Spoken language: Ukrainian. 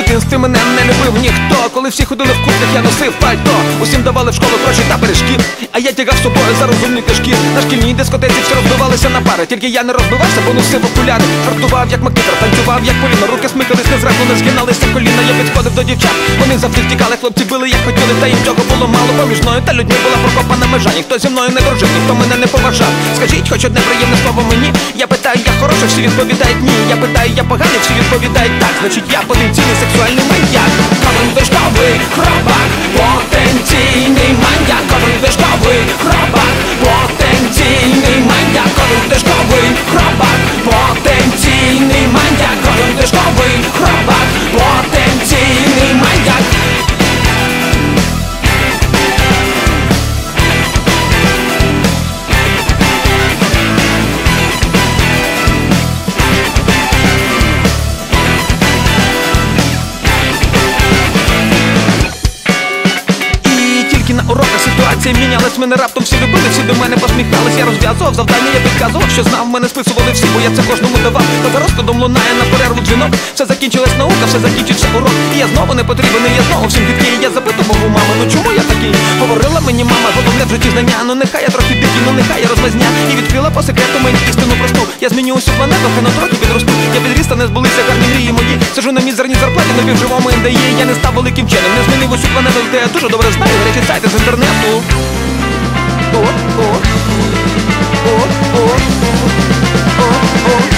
дитинстві мене не любив ніхто. Коли всі ходили в куртках, я носив пальто. Усім давали в школу гроші та пиріжки. А я тягав з собою за розумні кишки. На шкільній дискотеці всі розбивалися на пари. Тільки я не розбивався, бо носив окуляри. Жартував як макітер, танцював як поліна Руки смикались, не зразу не згиналися. Коліна Я підходив до дівчат, вони завжди втікали Хлопці били, як хотіли, та їм цього було мало. Поміж мною та людьми була прокопана межа. Ніхто зі мною не дружив, ніхто мене не поважав. Скажіть, хоч одне приємне слово мені Я відповідають ні? Я питаю, я поганий, чи відповідають так? Значить я потенційний сексуальний маньяк уроках ситуація мінялась Мене раптом всі любили, всі до мене посміхались. Я розв'язував завдання, я підказував, що знав, мене списували всі, бо я це кожному давав. Та зараз кодом лунає на перерву дзвінок. Все закінчилась наука, все закінчиться урок. І я знову не потрібен, я знову всім гидкий Я запитував у мами, ну чому я такий? Говорила мені мама, головне в житті знання Ну нехай я трохи дикий, ну нехай я розвезня І але по секрету мені істину просту. Я зміню усю планету, хай на трохи підросту. Я підріс та не збулися гарні мрії мої. Сижу на мізерній зарплаті, на півживому НДІ Я не став великим вченим, не змінив усю планету, де я дуже добре знаю. Речі сайти з інтернету. О, о, о, о, о, о, о.